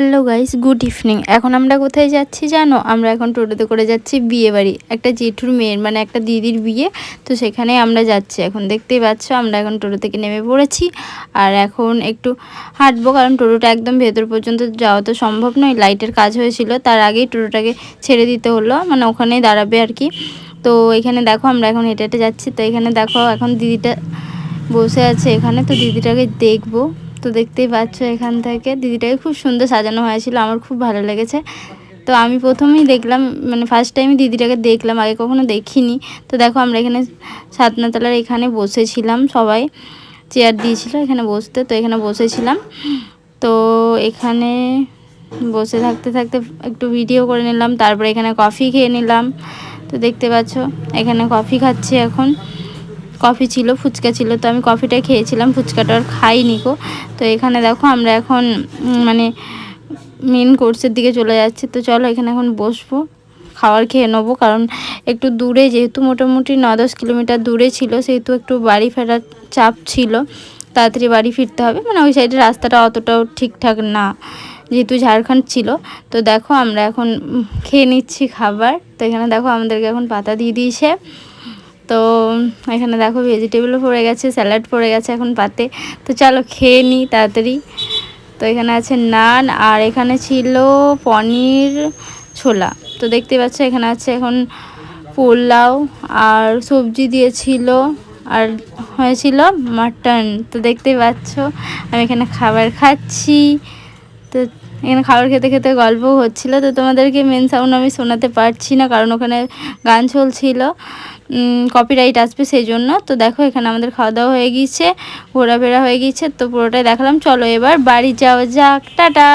Hello guys good evening এখন আমরা কোথায় যাচ্ছি জানো? আমরা এখন টোটোতে করে যাচ্ছি বিয়ে বাড়ি একটা জেঠুর মেয়ের মানে একটা দিদির বিয়ে। তো সেখানে আমরা যাচ্ছি। এখন দেখতেই পাচ্ছ, আমরা এখন টোটো থেকে নেমে পড়েছি। আর এখন একটু হাঁটবো, কারণ টোটোটা একদম ভেতর পর্যন্ত যাওয়া তো সম্ভব নয়। লাইটের কাজ হয়েছিল। তার আগেই টোটোটাকে ছেড়ে দিতে হলো। মানে ওখানেই দাঁড়াবে আর কি। তো এখানে দেখো, আমরা এখন হেঁটে হেঁটে যাচ্ছি। তো এখানে দেখো, এখন দিদিটা বসে আছে এখানে। তো দিদিটাকে দেখব। তো দেখতেই পাচ্ছ এখান থেকে। দিদিটাকে খুব সুন্দর সাজানো হয়েছিল, আমার খুব ভালো লেগেছে। তো আমি প্রথমেই দেখলাম মানে ফার্স্ট টাইমে দিদিটাকে দেখলাম, আগে কখনো দেখিনি। তো দেখো আমরা এখানে সাতনাতলার এখানে বসেছিলাম সবাই। চেয়ার দিয়েছিল এখানে বসতে, তো এখানে বসেছিলাম। তো এখানে বসে থাকতে থাকতে একটু ভিডিও করে নিলাম, তারপরে এখানে কফি খেয়ে নিলাম। তো দেখতে পাচ্ছ, এখানে কফি খাচ্ছি এখন। কফি ছিল, ফুচকা ছিল, তো আমি কফিটা খেয়েছিলাম, ফুচকাটা আর খাইনি গো। তো এখানে দেখো আমরা এখন মানে মেন কোর্সের দিকে চলে যাচ্ছি। তো চলো এখানে এখন বসবো, খাবার খেয়ে নেব, কারণ একটু দূরে যেহেতু মোটামুটি ন দশ কিলোমিটার দূরে ছিল, সেহেতু একটু বাড়ি ফেরার চাপ ছিল। তাড়াতাড়ি বাড়ি ফিরতে হবে মানে ওই সাইডে রাস্তাটা অতটাও ঠিকঠাক না, যেহেতু ঝাড়খণ্ড ছিল। তো দেখো আমরা এখন খেয়ে নিচ্ছি খাবার। তো এখানে দেখো আমাদেরকে এখন পাতা দিয়ে দিয়েছে। তো এখানে দেখো ভেজিটেবলও পড়ে গেছে স্যালাড পড়ে গেছে এখন পাতে। তো চলো খেয়ে নিই তাড়াতাড়ি। তো এখানে আছে নান আর এখানে ছিল পনির ছোলা। তো দেখতে পাচ্ছ এখানে আছে এখন পোলাও আর সবজি দিয়েছিল আর হয়েছিল মাটন। তো দেখতেই পাচ্ছ আমি এখানে খাবার খাচ্ছি। তো এখানে খাবার খেতে খেতে গল্প হচ্ছিল। তো তোমাদেরকে মেন সাউন্ড আমি শোনাতে পারছি না, কারণ ওখানে গান চলছিল। কপিরাইট আসবে সেই জন্য তো দেখো, এখানে আমাদের খাওয়া দাওয়া হয়ে গিয়েছে, ঘোরাফেরা হয়ে গিয়েছে, তো পুরোটাই দেখালাম। চলো এবার বাড়ি যাওয়া যাক। টাটা!